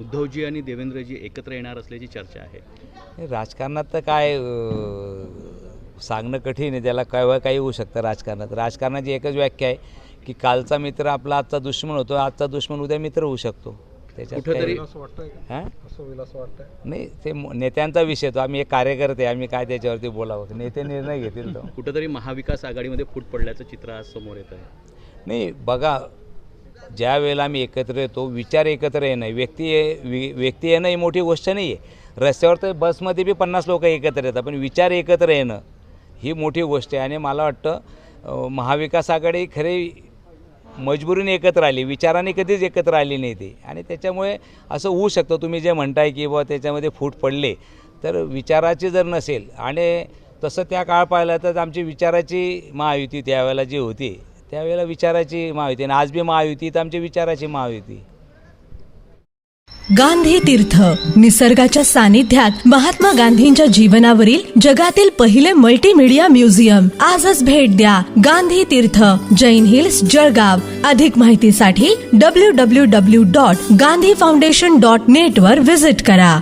उद्धवजी आणि देवेंद्रजी एकत्र येणार असल्याची चर्चा आहे. राजकारणात तर काय सांगणं कठीण आहे. त्याला केव्हा काही होऊ शकतं राजकारणात. राजकारणाची एकच व्याख्या आहे की कालचा मित्र आपला आजचा दुश्मन होतो. आजचा दुश्मन उद्या मित्र होऊ शकतो. त्याच्यात कुठंतरी- काही- असं वाटतंय का? हां असं होईल असं वाटतंय. नाही ते नेत्यांचा विषय तो. आम्ही एक कार्यकर्ते आम्ही काय त्याच्यावरती बोलावं? नेते निर्णय घेतील तो. कुठंतरी महाविकास आघाडीमध्ये फूट पडल्याचं चित्र आज समोर येत आहे नाही बघा ज्या वेळेला आम्ही एकत्र येतो विचार एकत्र येणं व्यक्ती वि- व्यक्ती येणं ही मोठी गोष्ट नाही आहे रस्त्यावर तर बसमध्ये बी पन्नास लोक एकत्र येतात पण विचार एकत्र येणं ही मोठी गोष्ट आहे. आणि मला वाटतं महाविकास आघाडी खरी मजबुरीने एकत्र आली विचाराने कधीच एकत्र आली नाही ती. आणि त्याच्यामुळे असं होऊ शकतं तुम्ही जे म्हणताय की बुवा त्याच्यामध्ये फूट पडले तर विचाराची जर नसेल आणि तसं त्या काळ पाहिलं तर आमची विचाराची महायुती त्यावेळेला जी होती त्यावेळेला विचाराची महायुती आणि आज बी महायुती तर आमची विचाराची महायुती. गांधी तीर्थ निसर्गाच्या सानिध्यात महात्मा गांधींच्या जीवनावरील जगातील पहिले मल्टीमीडिया म्युझियम आजच भेट द्या गांधी तीर्थ जैन हिल्स जळगाव. अधिक माहितीसाठी W W W dot Gandhi foundation dot net वर विजिट करा.